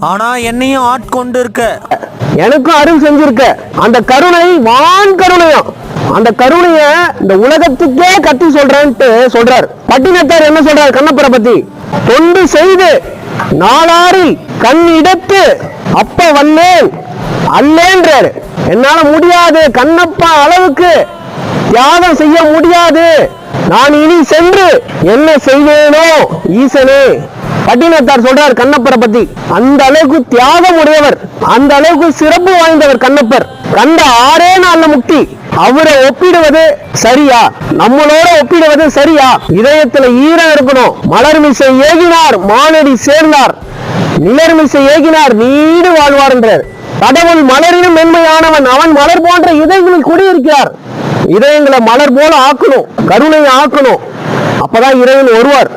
ஆனா என்னையும் ஆட்கொண்டு இருக்க எனக்கும் அருள் செஞ்சிருக்க. அந்த கருணை வான் கருணையும். அந்த கருணைய இந்த உலகத்துக்கே கத்தி சொல்றேன்ட்டு சொல்றார். பட்டினத்தார் என்ன சொல்றார் கண்ணப்பரை பத்தி? தொண்டு செய்து நாளாரில் கண் இடத்து அப்ப வந்தேன் அல்லேன்றாரு. என்னால முடியாது கண்ணப்பா அளவுக்கு. தியாகம் செய்ய முடியாது. நான் இனி சென்று என்ன செய்வேனோ ஈசனே. பட்டினத்தார் சொல்றார் கண்ணப்பரை பத்தி. அந்த அளவுக்கு தியாகம் உடையவர் அந்த அளவுக்கு சிறப்பு வாய்ந்தவர் கண்ணப்பர். கண்ட ஆறே நாள்ல முக்தி. அவரை ஒப்பிடுவது சரியா? நம்மளோட ஒப்பிடுவது சரியா? இதயத்துல ஈரம் இருக்கணும். மலர்மிசை ஏகினார் மானடி சேர்ந்தார். நிலர்மிசை ஏகினார் நீடு வாழ்வார் என்றார். கடவுள் மலரினும் மென்மையானவன். அவன் மலர் போன்ற இதயங்களில் குடியிருக்கிறார். இதயங்களை மலர் போல ஆக்கணும் கருணையை ஆக்கணும். அப்பதான் இறைவன் வருவார்